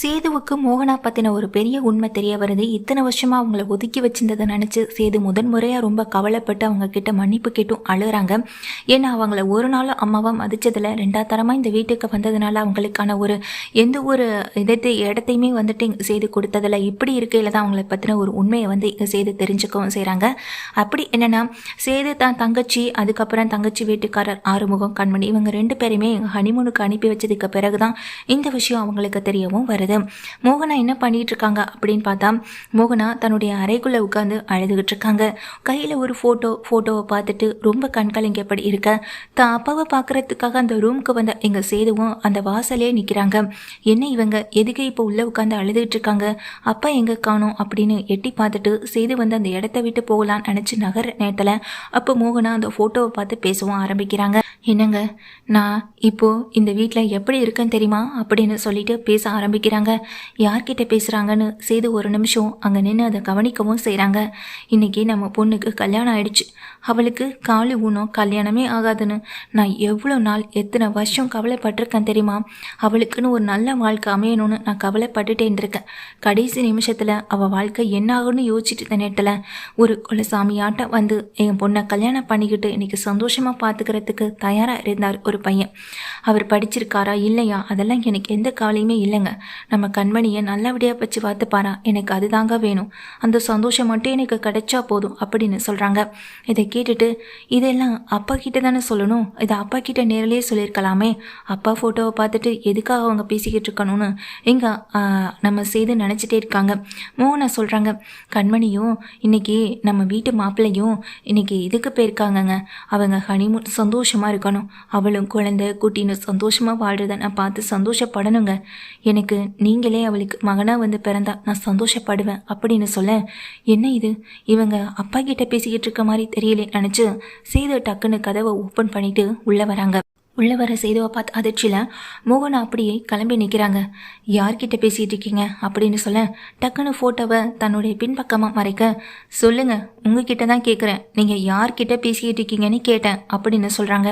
சேதுவுக்கு மோகனா பத்தின ஒரு பெரிய உண்மை தெரிய வருது. இத்தனை வருஷமா அவங்கள ஒதுக்கி வச்சிருந்ததை நினைச்சு சேது முதன் முறையா ரொம்ப கவலைப்பட்டு அவங்க கிட்ட மன்னிப்பு கேட்டும் அழுறாங்க. ஏன்னா அவங்கள ஒரு நாளும் அம்மாவை மதிச்சதுல ரெண்டா தரமா இந்த வீட்டுக்கு வந்ததுனால அவங்களுக்கான ஒரு எந்த ஒரு இடத்தை இடத்தையுமே வந்துட்டு செய்து சேது கொடுத்ததில்ல. இப்படி இருக்கையில தான் அவங்கள பத்தின ஒரு உண்மையை வந்து செய்து சேது தெரிஞ்சுக்கவும் செய்கிறாங்க அப்படி என்னன்னா சேது தான் தங்கச்சி அதுக்கப்புறம் தங்கச்சி வீட்டுக்காரர் ஆறுமுகம் கண்மணி இவங்க ரெண்டு பேருமே ஹனிமூனுக்கு அனுப்பி வச்சதுக்கு பிறகுதான் இந்த விஷயம் அவங்களுக்கு தெரியவும் வருது. மோகனா என்ன பண்ணிட்டு இருக்காங்க அப்படின்னு பார்த்தா மோகனா தன்னுடைய அறைக்குள்ள உட்காந்து அழுதுகிட்டு இருக்காங்க. கையில ஒரு போட்டோ போட்டோவை பார்த்துட்டு ரொம்ப கண்கலங்கப்படி இருக்க தான் அப்பாவை பார்க்கறதுக்காக அந்த ரூமுக்கு வந்த எங்க சேதுவும் அந்த வாசலே நிக்கிறாங்க. என்ன இவங்க? எதுக்கு இப்போ உள்ள உட்காந்து அழுதுகிட்டு இருக்காங்க? அப்பா எங்க காணும்? அப்படின்னு எட்டி பார்த்துட்டு சேது வந்து அந்த இடத்த விட்டு போகலான்னு நினைச்சு நகர நேரத்துல அப்போ மோகனா அந்த போட்டோவை பார்த்து பேசவும் ஆரம்பிக்கிறாங்க. என்னங்க? நான் இப்போ இந்த வீட்டில் எப்படி இருக்கேன்னு தெரியுமா? அப்படின்னு சொல்லிட்டு பேச ஆரம்பிக்கிறாங்க. யார்கிட்ட பேசுகிறாங்கன்னு சேது ஒரு நிமிஷம் அங்கே நின்று அதை கவனிக்கவும் செய்கிறாங்க இன்றைக்கி நம்ம பொண்ணுக்கு கல்யாணம் ஆயிடுச்சு. அவளுக்கு காலி ஊனம் கல்யாணமே ஆகாதுன்னு. நான் எவ்வளோ நாள் எத்தனை வருஷம் கவலைப்பட்டிருக்கேன் தெரியுமா? அவளுக்குன்னு ஒரு நல்ல வாழ்க்கை அமையணும்னு நான் கவலைப்பட்டுட்டே இருந்திருக்கேன் கடைசி நிமிஷத்தில் அவள் வாழ்க்கை என்ன ஆகும்னு யோசிச்சுட்டு இந்த நேரத்தில் ஒரு குலசாமியாட்டம் வந்து என் பொண்ணை கல்யாணம் பண்ணிக்கிட்டு இன்றைக்கி சந்தோஷமாக பார்த்துக்கிறதுக்கு தயாராக இருந்தார் ஒரு பையன். அவர் படிச்சிருக்காரா இல்லையா? அதெல்லாம் எனக்கு எந்த கவலையுமே இல்லைங்க. நம்ம கண்மணியை நல்லபடியாக வச்சு பார்த்துப்பாரா? எனக்கு அதுதாங்க வேணும். அந்த சந்தோஷம் மட்டும் எனக்கு கிடைச்சா போதும் அப்படின்னு சொல்கிறாங்க இதை கேட்டுட்டு இதெல்லாம் அப்பா கிட்ட தானே சொல்லணும்? இதை அப்பா கிட்ட நேரிலே சொல்லியிருக்கலாமே. அப்பா ஃபோட்டோவை பார்த்துட்டு எதுக்காக அவங்க பேசிக்கிட்டு இருக்கணும்னு இங்கே நம்ம செய்து நினச்சிட்டே இருக்காங்க. மோகனை சொல்கிறாங்க கண்மணியும் இன்னைக்கு நம்ம வீட்டு மாப்பிள்ளையும் இன்னைக்கு இதுக்கு போயிருக்காங்கங்க. அவங்க ஹனிமூன் சந்தோஷமாக இருக்கணும். அவளும் குழந்தை குட்டின்னு சந்தோஷமாக வாழ்கிறத நான் பார்த்து சந்தோஷப்படணுங்க. எனக்கு நீங்களே அவளுக்கு மகனாக வந்து பிறந்தா நான் சந்தோஷப்படுவேன் அப்படின்னு சொல்ல என்ன இது? இவங்க அப்பா கிட்ட பேசிக்கிட்டு இருக்க மாதிரி தெரியலே நினச்சி சீதை டக்குன்னு கதவை ஓப்பன் பண்ணிட்டு உள்ளே வராங்க. உள்ளே வர சேதுவை பார்த்து அதிர்ச்சியில் மோகனா அப்படியே கிளம்பி நிற்கிறாங்க யார்கிட்ட பேசிகிட்டு இருக்கீங்க? அப்படின்னு சொல்ல டக்குன்னு ஃபோட்டோவை தன்னுடைய பின்பக்கமாக மறைக்க சொல்லுங்கள் உங்ககிட்ட தான் கேட்குறேன் நீங்கள் யார்கிட்ட பேசிக்கிட்டு இருக்கீங்கன்னு கேட்டேன் அப்படின்னு சொல்கிறாங்க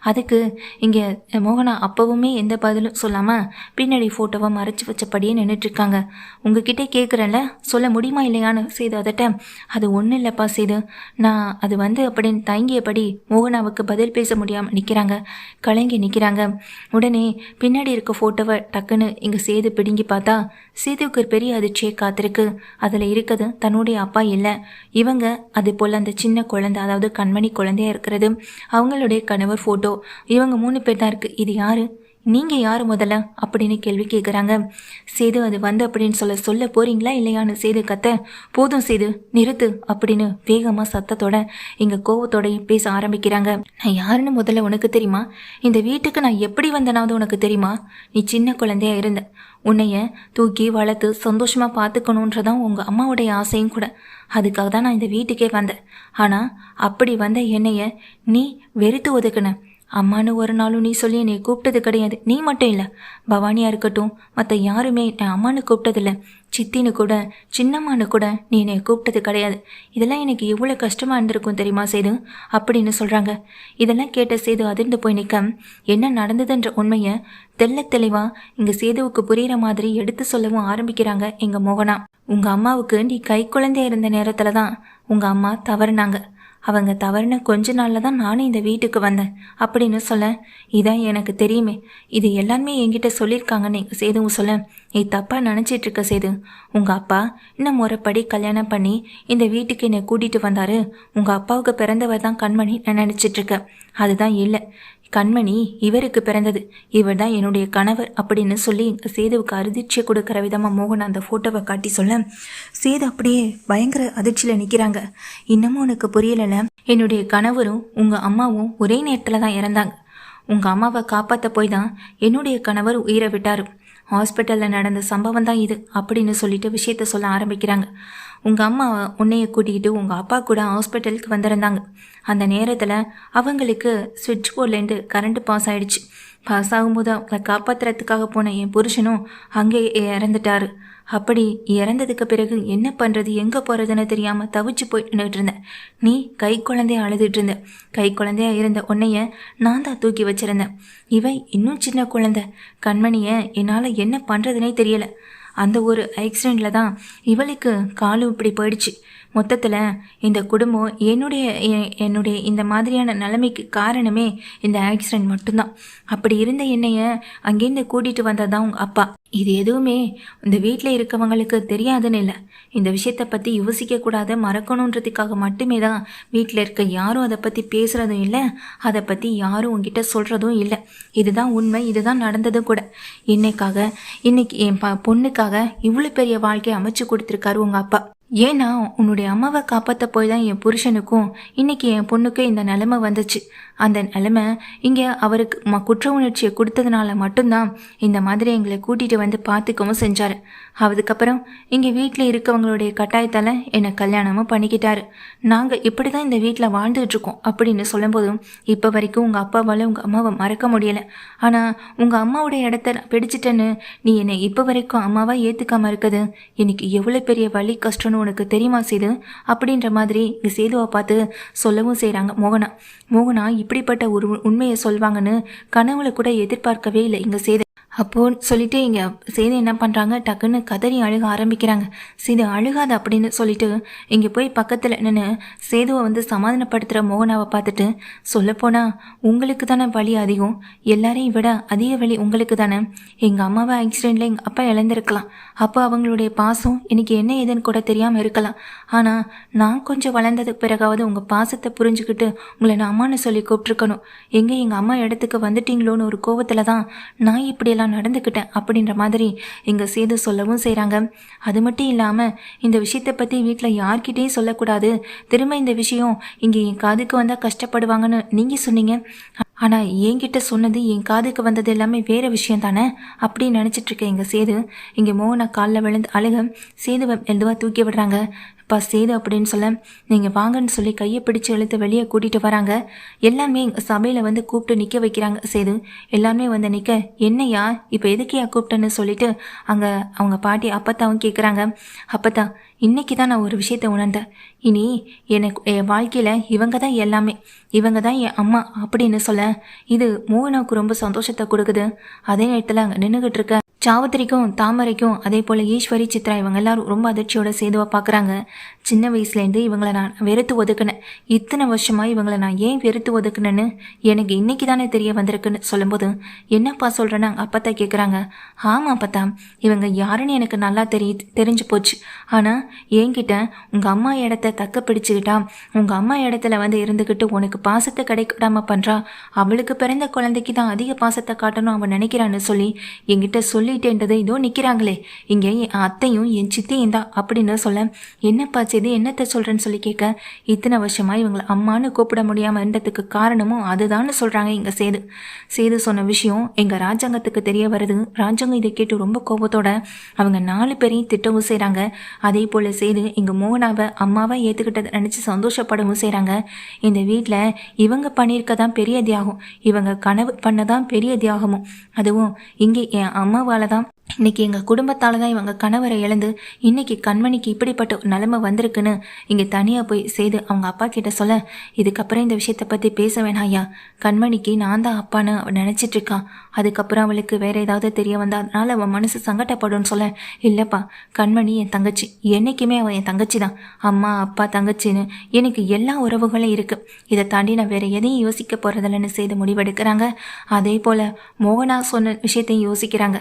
அதுக்கு இங்கே மோகனா அப்பவுமே எந்த பதிலும் சொல்லாமல் பின்னாடி ஃபோட்டோவை மறைச்சி வச்சபடியே நின்றுட்டுருக்காங்க உங்ககிட்ட கேட்குறேன்ல சொல்ல முடியுமா இல்லையான்னு? செய்து அதட்ட அது ஒன்றும் இல்லைப்பா செய்து நான் அது வந்து அப்படின்னு தயங்கியபடி மோகனாவுக்கு பதில் பேச முடியாமல் நிற்கிறாங்க கலங்கி நிற்கிறாங்க உடனே பின்னாடி இருக்க ஃபோட்டோவை டக்குன்னு இங்கே சேது பிடுங்கி பார்த்தா சேதுவுக்கு ஒரு பெரிய அதிர்ச்சியை காத்திருக்கு. அதில் இருக்கிறது தன்னுடைய அப்பா இல்லை. இவங்க அது போல் அந்த சின்ன குழந்தை அதாவது கண்மணி குழந்தையா இருக்கிறது. அவங்களுடைய கணவர் ஃபோட்டோ இவங்க மூணு பேர் தான் இருக்குது இது யார்? நீங்கள் யார் முதல்ல? அப்படின்னு கேள்வி கேட்குறாங்க சேது அது வந்து அப்படின்னு சொல்ல சொல்ல போறீங்களா இல்லையான்னு சேது கத்த போதும் சேது நிறுத்து அப்படின்னு வேகமாக சத்தத்தோட எங்கள் கோவத்தோடையும் பேச ஆரம்பிக்கிறாங்க. நான் யாருன்னு முதல்ல உனக்கு தெரியுமா? இந்த வீட்டுக்கு நான் எப்படி வந்தனாவது உனக்கு தெரியுமா? நீ சின்ன குழந்தையா இருந்த. உன்னைய தூக்கி வளர்த்து சந்தோஷமாக பார்த்துக்கணுன்றதான் உங்கள் அம்மாவுடைய ஆசையும் கூட. அதுக்காக தான் நான் இந்த வீட்டுக்கே வந்தேன். ஆனால் அப்படி வந்த என்னைய நீ வெறுத்து ஒதுக்குன. அம்மான்னு ஒரு நாளும் நீ சொல்லி என்னை கூப்பிட்டது கிடையாது. நீ மட்டும் இல்லை. பவானியாக இருக்கட்டும் மற்ற யாருமே நான் அம்மான்னு கூப்பிட்டதில்ல. சித்தின்னு கூட சின்னம்மானு கூட நீ என்னை கூப்பிட்டது கிடையாது. இதெல்லாம் எனக்கு எவ்வளோ கஷ்டமாக இருந்திருக்கும் தெரியுமா சேது? அப்படின்னு சொல்கிறாங்க இதெல்லாம் கேட்ட சேது அதிர்ந்து போய் நிற்க என்ன நடந்ததுன்ற உண்மையை தெல்ல தெளிவாக இங்கே சேதுவுக்கு புரிகிற மாதிரி எடுத்து சொல்லவும் ஆரம்பிக்கிறாங்க எங்கள் மோகனா. உங்கள் அம்மாவுக்கு நீ கை குழந்தையா இருந்த நேரத்தில் தான் உங்கள் அம்மா தவறுனாங்க. அவங்க தவறுன கொஞ்ச நாளில் தான் நானும் இந்த வீட்டுக்கு வந்தேன். அப்படின்னு சொல்ல இதான் எனக்கு தெரியுமே. இது எல்லாருமே என்கிட்ட சொல்லியிருக்காங்கன்னு எங்கள் சேதுவும் சொல்ல நீ தப்பாக நினச்சிட்டு இருக்க சேது. உங்கள் அப்பா இன்னும் முறைப்படி கல்யாணம் பண்ணி இந்த வீட்டுக்கு என்னை கூட்டிகிட்டு வந்தாரு. உங்கள் அப்பாவுக்கு பிறந்தவர் தான் கண்மணி நான் நினச்சிட்டு இருக்கேன். அதுதான் இல்லை. கண்மணி இவருக்கு பிறந்தது. இவர் தான் என்னுடைய கணவர் அப்படின்னு சொல்லி சேதுவுக்கு அதிர்ச்சியை கொடுக்குற விதமாக மோகன் அந்த ஃபோட்டோவை காட்டி சொல்ல சேது அப்படியே பயங்கர அதிர்ச்சியில் நிற்கிறாங்க இன்னமும் உனக்கு புரியலைல? என்னுடைய கணவரும் உங்கள் அம்மாவும் ஒரே நேரத்தில் தான் இறந்தாங்க. உங்கள் அம்மாவை காப்பாற்ற போய் தான் என்னுடைய கணவர் உயிரை விட்டார். ஹாஸ்பிட்டலில் நடந்த சம்பவம் தான் இது அப்படின்னு சொல்லிட்டு விஷயத்த சொல்ல ஆரம்பிக்கிறாங்க. உங்கள் அம்மா உன்னைய கூட்டிகிட்டு உங்கள் அப்பா கூட ஹாஸ்பிட்டலுக்கு வந்திருந்தாங்க. அந்த நேரத்தில் அவங்களுக்கு சுவிட்ச் போர்ட்லேருந்து கரண்ட் பாஸ் ஆகிடுச்சு பாஸ் ஆகும்போது அவங்களை காப்பாத்துறதுக்காக போன என் புருஷனும் அங்கே இறந்துட்டாரு. அப்படி இறந்ததுக்கு பிறகு என்ன பண்ணுறது எங்கே போகிறதுன்னு தெரியாமல் தவிச்சு போயிட்டு இருந்தேன். நீ கை குழந்தைய அழுதுட்டு இருந்த. கை குழந்தையா இருந்த உன்னைய நான் தான் தூக்கி வச்சிருந்தேன். இவன் இன்னும் சின்ன குழந்தை. கண்மணியை என்னால் என்ன பண்ணுறதுனே தெரியலை. அந்த ஒரு ஆக்சிடெண்ட்டில் தான் இவளுக்கு காலு இப்படி போயிடுச்சு. மொத்தத்தில் இந்த குடும்பம் என்னுடைய என்னுடைய இந்த மாதிரியான நிலைமைக்கு காரணமே இந்த ஆக்சிடெண்ட் மட்டும்தான். அப்படி இருந்த என்னைய அங்கேருந்து கூட்டிகிட்டு வந்ததான் உங்கள் அப்பா. இது எதுவுமே இந்த வீட்டில் இருக்கவங்களுக்கு தெரியாதுன்னு இல்லை. இந்த விஷயத்தை பற்றி யோசிக்கக்கூடாது மறக்கணுன்றதுக்காக மட்டுமே தான் வீட்டில் இருக்க யாரும் அதை பற்றி பேசுகிறதும் இல்லை அதை பற்றி யாரும் உங்ககிட்ட சொல்கிறதும் இல்லை. இதுதான் உண்மை இதுதான் நடந்ததும் கூட. இன்னைக்காக இன்னைக்கு என் ப பொண்ணுக்காக இவ்வளோ பெரிய வாழ்க்கையை அமைச்சு கொடுத்துருக்காரு உங்கள் அப்பா. ஏன்னா உன்னுடைய அம்மாவை காப்பாற்ற போய் தான் என் புருஷனுக்கும் இன்னைக்கு என் பொண்ணுக்கும் இந்த நிலைமை வந்துச்சு. அந்த நிலைமை இங்கே அவருக்கு ம குற்ற உணர்ச்சியை கொடுத்ததுனால மட்டும்தான் இந்த மாதிரி எங்களை கூட்டிகிட்டு வந்து பார்த்துக்கவும் செஞ்சார். அதுக்கப்புறம் இங்கே வீட்டில் இருக்கவங்களுடைய கட்டாயத்தால் என்னை கல்யாணமும் பண்ணிக்கிட்டார். நாங்கள் இப்படி தான் இந்த வீட்டில் வாழ்ந்துகிட்ருக்கோம் அப்படின்னு சொல்லும்போதும் இப்போ வரைக்கும் உங்கள் அப்பாவால் உங்கள் அம்மாவை மறக்க முடியலை. ஆனால் உங்கள் அம்மாவுடைய இடத்த நான் பிடிச்சிட்டேன்னு நீ என்னை இப்போ வரைக்கும் அம்மாவாக ஏற்றுக்காம இருக்குது? எனக்கு எவ்வளோ பெரிய வலி கஷ்டம்னு உனக்கு தெரியுமா செய்து அப்படின்ற மாதிரி இங்கே சேதுவை பார்த்து சொல்லவும் செய்கிறாங்க மோகனா. மோகனா இப்படிப்பட்ட ஒரு உண்மையை சொல்வாங்கன்னு கனவுல கூட எதிர்பார்க்கவே இல்லை. இங்கே செய்த அப்போது சொல்லிட்டு இங்கே சேது என்ன பண்ணுறாங்க டக்குன்னு கதறி அழுக ஆரம்பிக்கிறாங்க. சேது அழுகாது அப்படின்னு சொல்லிட்டு இங்கே போய் பக்கத்தில் நின்று சேதுவை வந்து சமாதானப்படுத்துகிற மோகனாவை பார்த்துட்டு சொல்லப்போனால் உங்களுக்கு தானே வலி அதிகம். எல்லாரையும் விட அதிக வலி உங்களுக்கு தானே. எங்கள் அம்மாவை ஆக்சிடெண்ட்டில் எங்கள் அப்பா இழந்திருக்கலாம். அப்போ அவங்களுடைய பாசம் எனக்கு என்ன ஏதுன்னு கூட தெரியாமல் இருக்கலாம். ஆனால் நான் கொஞ்சம் வளர்ந்ததுக்கு பிறகாவது உங்கள் பாசத்தை புரிஞ்சுக்கிட்டு உங்களை நான் அம்மான்னு சொல்லி கூப்பிட்ருக்கணும் எங்கே எங்கள் அம்மா இடத்துக்கு வந்துட்டீங்களோன்னு ஒரு கோவத்தில் தான் நான் இப்படியெல்லாம் நடந்துக்கிட்டேன் அப்படின்ற மாதிரி எங்கள் சேது சொல்லவும் செய்கிறாங்க அது மட்டும் இல்லாமல் இந்த விஷயத்தை பற்றி வீட்டில் யார்கிட்டேயும் சொல்லக்கூடாது. திரும்ப இந்த விஷயம் இங்கே என் காதுக்கு வந்தால் கஷ்டப்படுவாங்கன்னு நீங்கள் சொன்னீங்க. ஆனால் என்கிட்ட சொன்னது என் காதுக்கு வந்தது எல்லாமே வேறு விஷயம் தானே அப்படின்னு நினச்சிட்டு இருக்கேன் எங்கள் சேது. இங்கே மோகனா காலில் விழுந்து அழுக. சேதுவை மெதுவாக தூக்கி விடுறாங்க. அப்பா சேது அப்படின்னு சொல்ல நீங்கள் வாங்கன்னு சொல்லி கையை பிடிச்சு இழுத்து வெளியே கூட்டிகிட்டு வராங்க. எல்லாமே சபையில் வந்து கூப்பிட்டு நிற்க வைக்கிறாங்க சேது. எல்லாமே வந்து நிற்க என்னையா இப்போ எதுக்கையா கூப்பிட்டேன்னு சொல்லிட்டு அங்கே அவங்க பாட்டி அப்பத்தாவும் கேட்குறாங்க அப்பத்தா இன்னைக்கு தான் நான் ஒரு விஷயத்தை உணர்ந்தேன். இனி எனக்கு என் வாழ்க்கையில் இவங்க தான் எல்லாமே. இவங்க தான் என் அம்மா அப்படின்னு சொல்ல இது மோகனாவுக்கு ரொம்ப சந்தோஷத்தை கொடுக்குது. அதே நேரத்தில் அங்கே நின்றுக்கிட்டு இருக்க சாவத்திரிக்கும் தாமரைக்கும் அதே போல் ஈஸ்வரி சித்ரா இவங்க எல்லாரும் ரொம்ப அதிர்ச்சியோட சேதுவாக பார்க்குறாங்க சின்ன வயசுலேருந்து இவங்களை நான் வெறுத்து ஒதுக்குனேன். இத்தனை வருஷமாக இவங்களை நான் ஏன் வெறுத்து ஒதுக்குனேன்னு எனக்கு இன்றைக்கி தானே தெரிய வந்திருக்குன்னு சொல்லும்போது என்னப்பா சொல்கிறேன்னு அப்பத்தா கேட்குறாங்க ஆமாம் அப்பத்தா இவங்க யாருன்னு எனக்கு நல்லா தெரிய தெரிஞ்சு போச்சு. ஆனால் என்கிட்ட உங்கள் அம்மா இடத்த தக்க பிடிச்சுக்கிட்டா உங்கள் அம்மா இடத்துல வந்து இருந்துக்கிட்டு உனக்கு பாசத்தை கிடைக்காம பண்ணுறா அவளுக்கு பிறந்த குழந்தைக்கு தான் அதிக பாசத்தை காட்டணும் அவன் நினைக்கிறான்னு சொல்லி என்கிட்ட சொல்லிட்டேன்றது இதோ நிற்கிறாங்களே இங்கே என் அத்தையும் என் சித்தியும் தான் அப்படின்னு சொல்ல என்னப்பா செய்து என்னத்தை சொல்கிறேன்னு சொல்லி கேட்க இத்தனை வருஷமா இவங்களை அம்மான்னு கூப்பிட முடியாமல் இருந்ததுக்கு காரணமும் அதுதான்னு சொல்கிறாங்க இங்கே சேது. சேது சொன்ன விஷயம் எங்கள் ராஜாங்கத்துக்கு தெரிய வருது. ராஜாங்கம் இதை கேட்டு ரொம்ப கோபத்தோட அவங்க நாலு பேரையும் திட்டவும் செய்கிறாங்க அதே போல் சேது எங்கள் மோகனாவை அம்மாவை ஏற்றுக்கிட்டதை நினச்சி சந்தோஷப்படவும் செய்கிறாங்க இந்த வீட்டில் இவங்க பண்ணியிருக்க தான் பெரிய தியாகம் இவங்க கனவு பண்ண தான் பெரிய தியாகமும். அதுவும் இங்கே என் அம்மாவால் தான் இன்னைக்கு எங்கள் குடும்பத்தால் தான் இவங்க கணவரை இழந்து இன்னைக்கு கண்மணிக்கு இப்படிப்பட்ட ஒரு நிலைமை வந்திருக்குன்னு இங்கே தனியாக போய் செய்து அவங்க அப்பா கிட்ட சொல்ல இதுக்கப்புறம் இந்த விஷயத்தை பற்றி பேச வேணாம் ஐயா. கண்மணிக்கு நான் தான் அப்பான்னு அவன் நினச்சிட்டு இருக்கான் அதுக்கப்புறம் அவளுக்கு வேற ஏதாவது தெரிய வந்தால் அதனால் அவன் மனசு சங்கடப்படும்னு சொல்ல இல்லைப்பா கண்மணி என் தங்கச்சி. என்றைக்குமே அவன் என் தங்கச்சி தான். அம்மா அப்பா தங்கச்சின்னு எனக்கு எல்லா உறவுகளும் இருக்குது இதை தாண்டி நான் வேற எதையும் யோசிக்க போகிறதில்லன்னு செய்து முடிவெடுக்கிறாங்க. அதே போல் மோகனா சொன்ன விஷயத்தையும் யோசிக்கிறாங்க.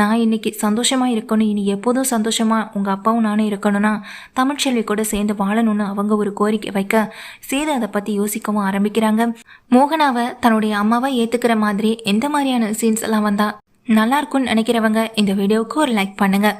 நான் இன்னைக்கு சந்தோஷமா இருக்கணும். இனி எப்போதும் சந்தோஷமா உங்க அப்பாவும் நானும் இருக்கணும்னா தமிழ்ச்செல்வி கூட சேர்ந்து வாழணும்னு அவங்க ஒரு கோரிக்கை வைக்க சேது அதை பத்தி யோசிக்கவும் ஆரம்பிக்கிறாங்க. மோகனாவை தன்னுடைய அம்மாவை ஏத்துக்கிற மாதிரி எந்த மாதிரியான சீன்ஸ் எல்லாம் வந்தா நல்லா இருக்கும்னு நினைக்கிறவங்க இந்த வீடியோவுக்கு ஒரு லைக் பண்ணுங்க.